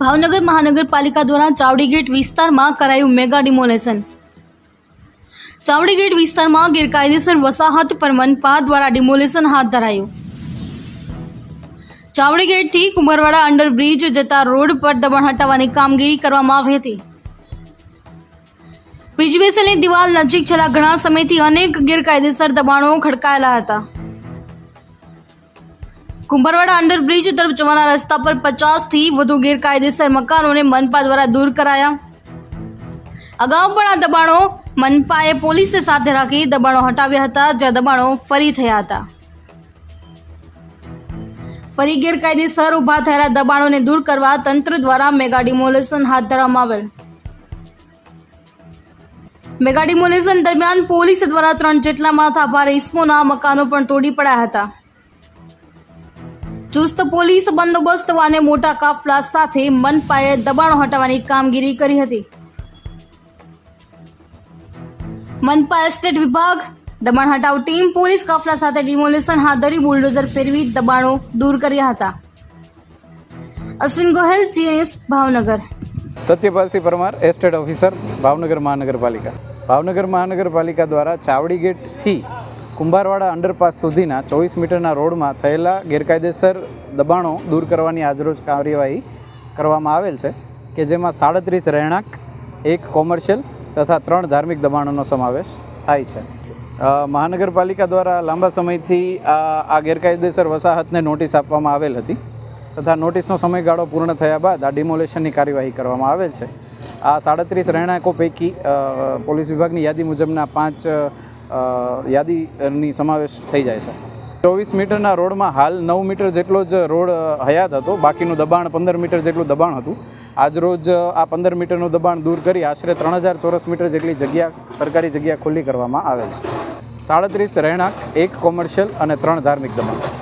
ભાવનગર મહાનગરપાલિકા દ્વારા ચાવડી ગેટ વિસ્તારમાં કરાયું મેગા ડિમોલેશન. ચાવડી ગેટ વિસ્તારમાં ગેરકાયદેસર વસાહત પર મનપા દ્વારા ડિમોલેશન હાથ ધરાયું. ચાવડી ગેટથી કુંભરવાડા અંડરબ્રિજ જતા રોડ પર દબાણ હટાવવાની કામગીરી કરવામાં આવી હતી. પીજીવીસીએલની દિવાલ નજીક છેલ્લા ઘણા સમયથી અનેક ગેરકાયદેસર દબાણો ખડકાયેલા હતા. કુંભરવાડા અંડરબ્રિજ તરફ જવાના રસ્તા પર પચાસથી વધુ ગેરકાયદેસર મકાનોને મનપા દ્વારા દૂર કરાયા. અગાઉ પણ આ દબાણો મનપાએ પોલીસને સાથે રાખી દબાણો હટાવ્યા હતા, જ્યાં દબાણો ફરી થયા હતા. ફરી ગેરકાયદેસર ઊભા થયેલા દબાણોને દૂર કરવા તંત્ર દ્વારા મેગા ડિમોલેશન હાથ ધરવામાં આવેલ. મેગા ડિમોલેશન દરમિયાન પોલીસ દ્વારા ત્રણ જેટલા માથાભારે ઇસમોના મકાનો પણ તોડી પડ્યા હતા. ચુસ્ત પોલીસ બંદોબસ્ત અને મોટા કાફલા સાથે મનપાએ દબાણો હટાવવાની કામગીરી કરી હતી. મનપા એસ્ટેટ વિભાગ, દબાણ હટાવ ટીમ, પોલીસ કાફલા સાથે ડિમોલેશન હાથ ધરી બુલડોઝર ફેરવી દબાણો દૂર કર્યા હતા. Ashwin Gohel GS Bhavnagar. Satyapalsinh Parmar, estate officer, Bhavnagar Mahanagarpalika. Bhavnagar Mahanagarpalika દ્વારા ચાવડી ગેટથી કુંભારવાડા અંડરપાસ સુધીના ચોવીસ મીટરના રોડમાં થયેલા ગેરકાયદેસર દબાણો દૂર કરવાની આજરોજ કાર્યવાહી કરવામાં આવેલ છે, કે જેમાં સાડત્રીસ રહેણાંક, એક કોમર્શિયલ તથા ત્રણ ધાર્મિક દબાણોનો સમાવેશ થાય છે. મહાનગરપાલિકા દ્વારા લાંબા સમયથી આ ગેરકાયદેસર વસાહતને નોટિસ આપવામાં આવેલ હતી તથા નોટિસનો સમયગાળો પૂર્ણ થયા બાદ આ ડિમોલેશનની કાર્યવાહી કરવામાં આવેલ છે. આ સાડત્રીસ રહેણાંકો પૈકી પોલીસ વિભાગની યાદી મુજબના પાંચ યાદીની સમાવેશ થઈ જાય છે. ચોવીસ મીટરના રોડમાં હાલ નવ મીટર જેટલો જ રોડ હયાત હતો. બાકીનું દબાણ પંદર મીટર જેટલું દબાણ હતું. આજરોજ આ પંદર મીટરનું દબાણ દૂર કરી આશરે ત્રણ હજાર ચોરસ મીટર જેટલી જગ્યા, સરકારી જગ્યા ખુલ્લી કરવામાં આવેલ છે. સાડત્રીસ રહેણાંક, એક કોમર્શિયલ અને ત્રણ ધાર્મિક દબાણ.